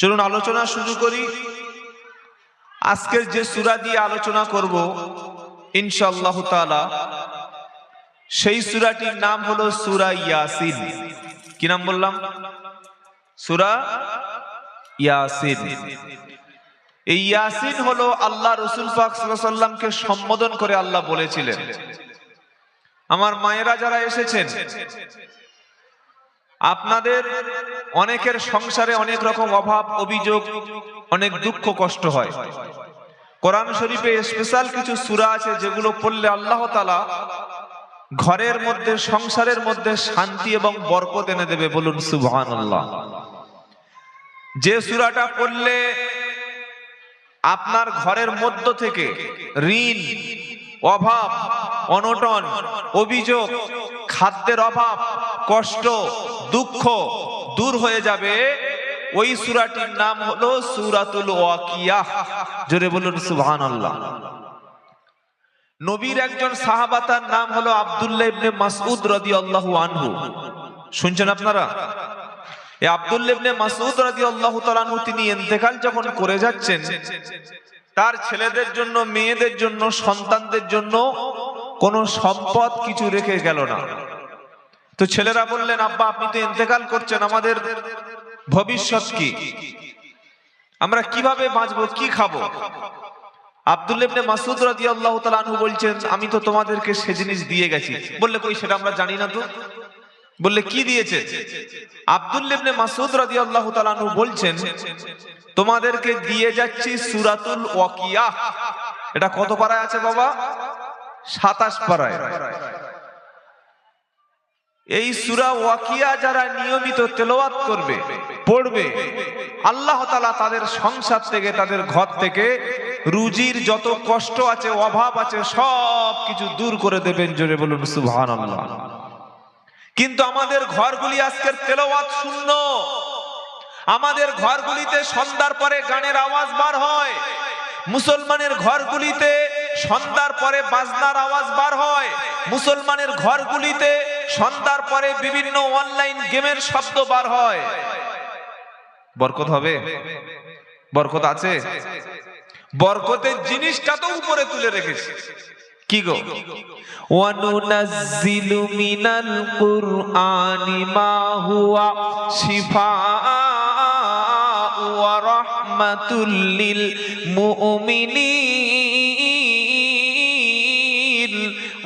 চলুন আলোচনা শুরু করি। আজকের যে সুরা দিয়ে আলোচনা করব, ইনশাআল্লাহ তাআলা, সেই সুরাটির নাম হলো সুরা ইয়াসিন। কি নাম বললাম? সুরা ইয়াসিন। এই ইয়াসিন হলো আল্লাহ রসুল পাক সাল্লাল্লাহু সম্বোধন করে আল্লাহ বলেছিলেন। আমার মায়েরা যারা এসেছেন আপনাদের অনেকের সংসারে অনেক রকম অভাব, অভিযোগ, অনেক দুঃখ, কষ্ট হয়। কোরআন শরীফে স্পেশাল কিছু সূরা আছে যেগুলো পড়লে আল্লাহ তালা ঘরের মধ্যে, সংসারের মধ্যে শান্তি এবং বরকত এনে দেবে বলুন সুবহানাল্লাহ। যে সূরাটা পড়লে আপনার ঘরের মধ্য থেকে ঋণ, অভাব, অনটন, অভিযোগ, খাদ্যের অভাব কষ্ট, দুঃখ দূর হয়ে যাবে। ওই সুরাটির নাম হলো সুরাতুল ওয়াকিয়া। জোরে বলুন, সুবহানাল্লাহ। নবীর একজন সাহাবাতার নাম হলো আব্দুল্লাহ ইবনে মাসউদ রাদিয়াল্লাহু আনহু। শুনছেন আপনারা? এই আব্দুল্লাহ ইবনে মাসউদ রাদিয়াল্লাহু তাআলা আনহু, তিনি ইন্তেকাল যখন করে যাচ্ছেন, তার ছেলেদের জন্য, মেয়েদের জন্য, সন্তানদের জন্য কোনো সম্পদ কিছু রেখে গেল না। তো ছেলেরা বললেন, আব্বা, আপনি তো ইন্তেকাল করছেন, আমাদের ভবিষ্যৎ কি? আমরা কীভাবে বাঁচবো, কি খাব? আনহু বলছেন, আমি তো তোমাদেরকে সে জিনিস দিয়ে গেছি। বললে, কই, সেটা আমরা জানি না তো? বললে, কি দিয়েছে? আব্দুল ইবনে মাসুদ রাদিয়াল্লাহু তাআলা আনহু বলছেন, তোমাদেরকে দিয়ে যাচ্ছি সূরাতুল ওয়াকিয়া। এটা কত পারায় আছে বাবা? 27 পারায় এই সূরা ওয়াকিয়া যারা নিয়মিত তেলোয়াত করবে, পড়বে, আল্লাহ তালা তাদের সংসার থেকে, তাদের ঘর থেকে রুজির যত কষ্ট আছে, অভাব আছে, সব কিছু দূর করে দেবেন জোরে বলুন, সুবহানাল্লাহ। কিন্তু আমাদের ঘরগুলি আজকের তেলোয়াত শূন্য। আমাদের ঘরগুলিতে সন্ধ্যার পরে গানের আওয়াজ বার হয়। মুসলমানের ঘরগুলিতে সন্ধ্যার পরে বাজনার আওয়াজ বার হয়। মুসলমানের ঘরগুলিতে সন্ধ্যার পরে বিভিন্ন অনলাইন গেমের শব্দ বার হয়। বরকত হবে? বরকত আছে? বরকতের জিনিসটা তো উপরে তুলে রেখেছে। কি গো? ওয়ানুনাজ্জিলু মিনাল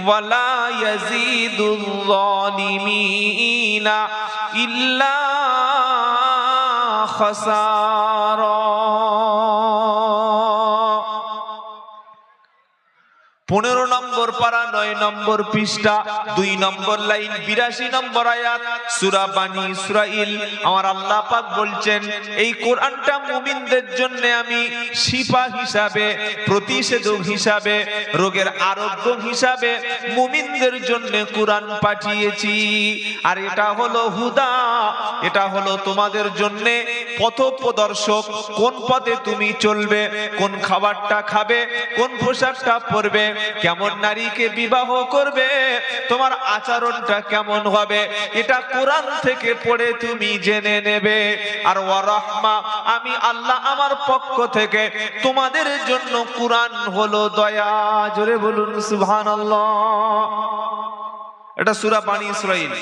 ولا يزيد الظالمين إلا خسارا. পনেরো নম্বর পারা নয় নম্বর পৃষ্ঠা, দুই নম্বর লাইন, বিরাশি নম্বর আয়াত, সুরা বানি ইসরাইল আমার আল্লাহ পাক বলছেন, এই কোরআনটা মুমিনদের জন্য আমি শিপা হিসাবে, প্রতিষেধক হিসাবে, রোগের আরোগ্য হিসাবে মুমিনদের জন্য কোরআন পাঠিয়েছি। আর এটা হলো হুদা, এটা হলো তোমাদের জন্য পথ প্রদর্শক কোন পথে তুমি চলবে, কোন খাবারটা খাবে, কোন পোশাকটা পরবে কেমন নারীকে বিবাহ করবে? তোমার আচরণটা কেমন হবে? এটা কোরআন থেকে পড়ে তুমি জেনে নেবে। আর ওয়ারহমা আমি আল্লাহ আমার পক্ষ থেকে তোমাদের জন্য কোরআন হলো দয়া। জোরে বলুন, সুবহানাল্লাহ। এটা সুরা বাণী ইসরাইল